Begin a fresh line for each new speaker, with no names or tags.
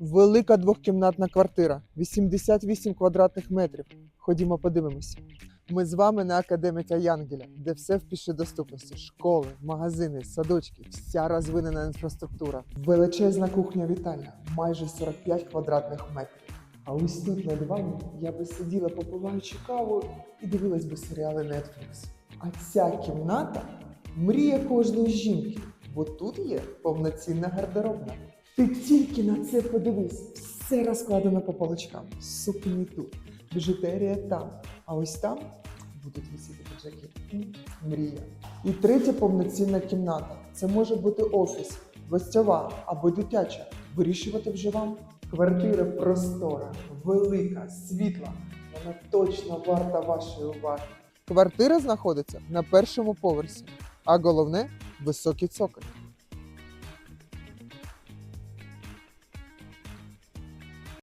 Велика двохкімнатна квартира, 88 квадратних метрів. Ходімо подивимося. Ми з вами на академіка Янгеля, де все в пішій доступності: школи, магазини, садочки, вся розвинена інфраструктура. Величезна кухня вітальня, майже 45 квадратних метрів. А ось тут на дивані я би сиділа, попиваючи каву і дивилась би серіали Netflix. А ця кімната мрія кожної жінки, бо тут є повноцінна гардеробна. Ти тільки на це подивись, все розкладено по полочкам. Сукні тут, біжутерія там, а ось там будуть висіти піджаки. Мрія. І третя повноцінна кімната. Це може бути офіс, гостьова або дитяча. Вирішувати вже вам. Квартира простора, велика, світла. Вона точно варта вашої уваги. Квартира знаходиться на першому поверсі, а головне високий цоколь.